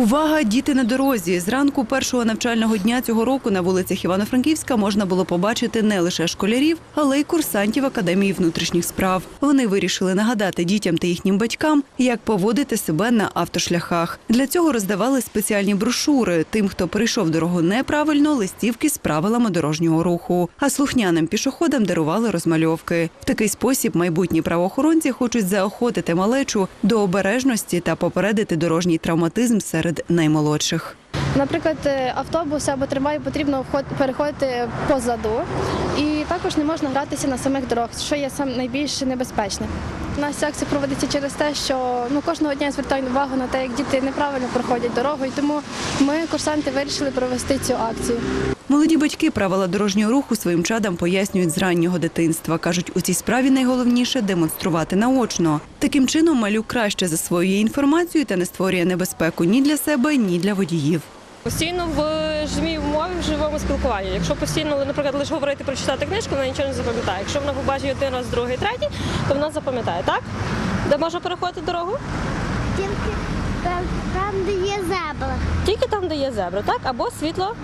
Увага, діти на дорозі! Зранку першого навчального дня цього року на вулицях Івано-Франківська можна було побачити не лише школярів, але й курсантів Академії внутрішніх справ. Вони вирішили нагадати дітям та їхнім батькам, як поводити себе на автошляхах. Для цього роздавали спеціальні брошури тим, хто прийшов дорогу неправильно, листівки з правилами дорожнього руху. А слухняним пішоходам дарували розмальовки. В такий спосіб майбутні правоохоронці хочуть заохотити малечу до обережності та попередити дорожній травматизм серед наймолодших. Наприклад, е, автобус або трамвай потрібно переходити позаду, і також не можна гратися на самих дорогах, що є найбільш небезпечне. Ця акція проводиться через те, що ну кожного дня звертають увагу на те, як діти неправильно проходять дорогу, і тому ми, курсанти, вирішили провести цю акцію. Молоді батьки правила дорожнього руху своїм чадам пояснюють з раннього дитинства. кажуть, у цій справі найголовніше демонструвати наочно. Таким чином малюк краще засвоює інформацію та не створює небезпеку ні для себе, ні для водіїв. Постійно в живій умові, спілкуванні. Якщо постійно, наприклад, лише говорити прочитати книжку, вона нічого не запам'ятає. Якщо вона побачить один раз, другий, третій, то вона запам'ятає, так? Де можна переходити дорогу? Тільки там, там, де є зебра, Тільки там, де є зебра, так? Або світло,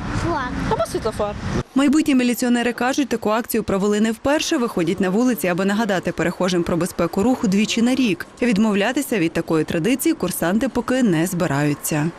або світлофор. Майбутні міліціонери кажуть, таку акцію провели не вперше. Виходять на вулиці, аби нагадати перехожим про безпеку руху двічі на рік. Відмовлятися від такої традиції курсанти поки не збираються.